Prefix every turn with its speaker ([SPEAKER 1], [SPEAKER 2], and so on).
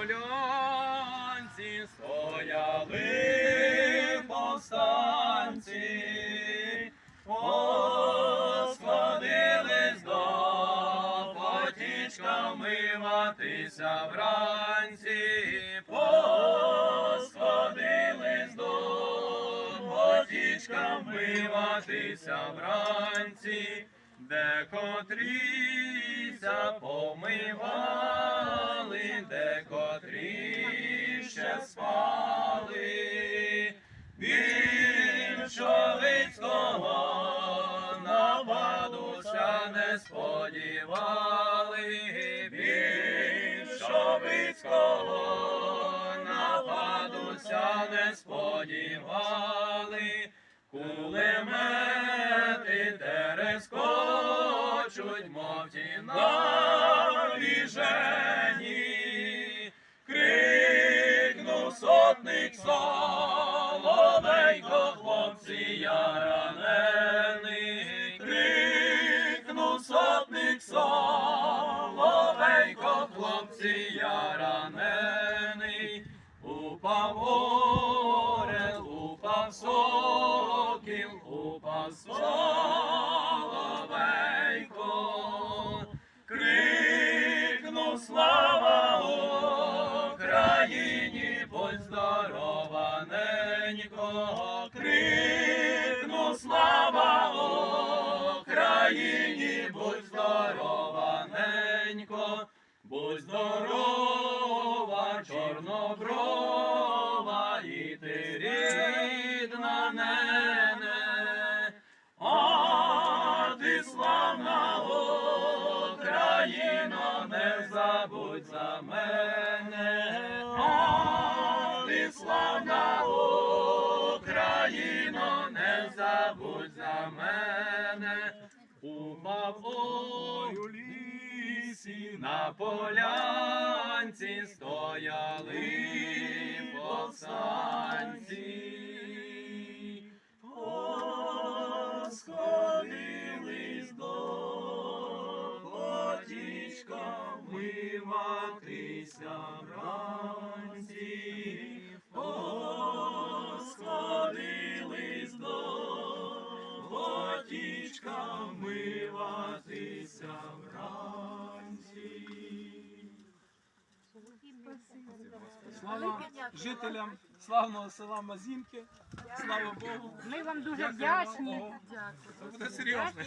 [SPEAKER 1] полянці стояли повстанці, посходились до потічка вмиватися вранці, посходились до потічка вмиватися вранці, де котріся помивали, спали. Більшовицького нападуся не сподівали, більшовицького нападуся не сподівали, кулемети терескочуть, мов ті сотник соловейко, хлопці, я ранений, крикнув сотник соловейко, хлопці, я ранений, упав орел, упав сокіл, упав соловейко, ненько, крикну слава Україні, будь здорова, ненько, будь здорова, на полянці стояли повстанці. Посходились до потічка вмиватися вранці,
[SPEAKER 2] Слава жителям славного села Мазінки. Слава Богу.
[SPEAKER 3] Ми вам дуже вдячні.
[SPEAKER 2] Це буде серйозно.